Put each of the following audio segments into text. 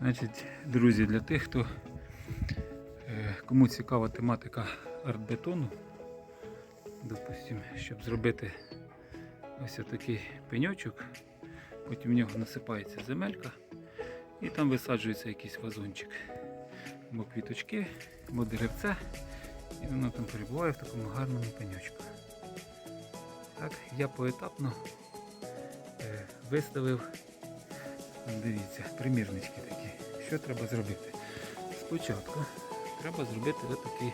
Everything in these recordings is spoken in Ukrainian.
Значить, друзі, для тих, хто е, кому цікава тематика артбетону, допустим, щоб зробити ось такий пеньочок, потім в нього насипається земелька і там висаджується якийсь вазончик. Або квіточки, або деревце, і воно там перебуває в такому гарному пеньочку. Так, я поетапно е, виставив Дивіться, примірнички такі. Що треба зробити? Спочатку треба зробити такий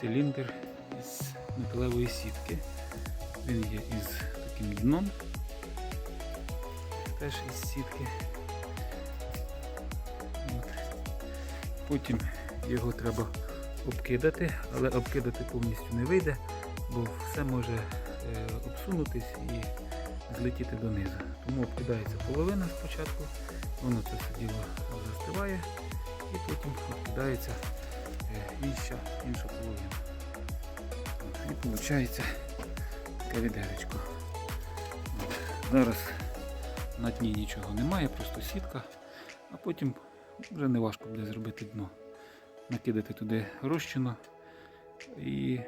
циліндр із металевої сітки. Він є із таким дном. Теж із сітки. От. Потім його треба обкидати, але обкидати повністю не вийде, бо все може е, обсунутись і злетіти донизу. Тому обкидається половина спочатку, воно це все діло застиває і потім обкидається е, інша, інша половина. І виходить відеречко. Зараз на дні нічого немає, просто сітка, а потім вже не важко буде зробити дно. Накидати туди розчину і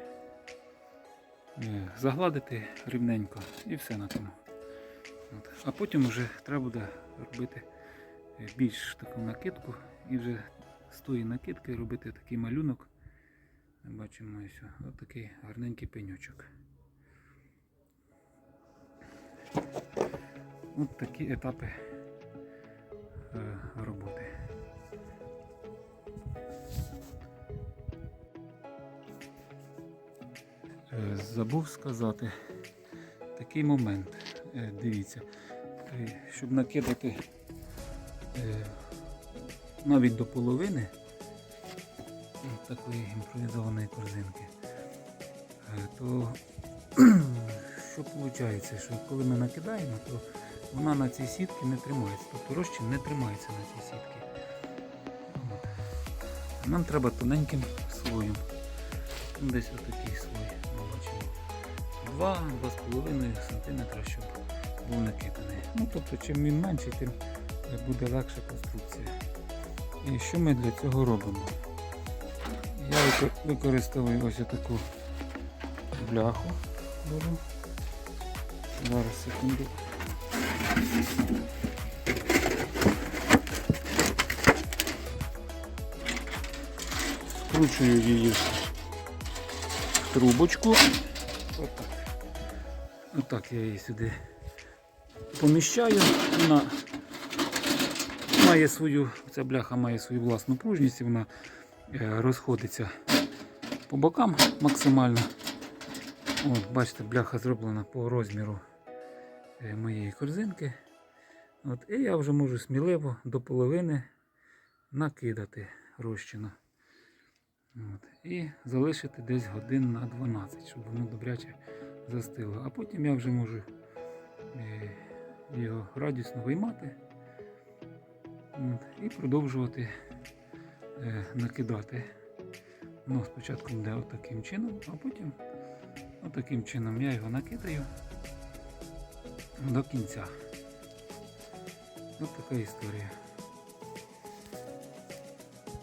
е, загладити рівненько і все на тому. От. А потім вже треба буде робити е, більш таку накидку і вже з тої накидки робити такий малюнок. Бачимо ось ось такий гарненький пеньочок. От такі етапи е, роботи. Е, Забув сказати такий момент. Е, Дивіться, е, щоб накидати е, навіть до половини такої імпровізованої корзинки, то що виходить, що коли ми накидаємо, то вона на цій сітці не тримається. Тобто розчин не тримається на цій сітці. Нам треба тоненьким слоєм. Ну, Десь отакий слой. 2-2,5 см, щоб був накиданий. Ну, тобто, чим він менший, тим буде легша конструкція. І що ми для цього робимо? Я використовую ось таку бляху. Зараз секунду. Скручую її в трубочку. Отак. Отак я її сюди поміщаю. Вона має свою, ця бляха має свою власну пружність, і вона е, розходиться по бокам максимально. От, бачите, бляха зроблена по розміру е, моєї корзинки. От, і я вже можу сміливо до половини накидати розчину. От, і залишити десь годин на 12, щоб воно добряче застило. А потім я вже можу е, його радісно виймати і продовжувати е, накидати. Ну, спочатку буде отаким чином, а потім отаким чином я його накидаю до кінця. Ось така історія.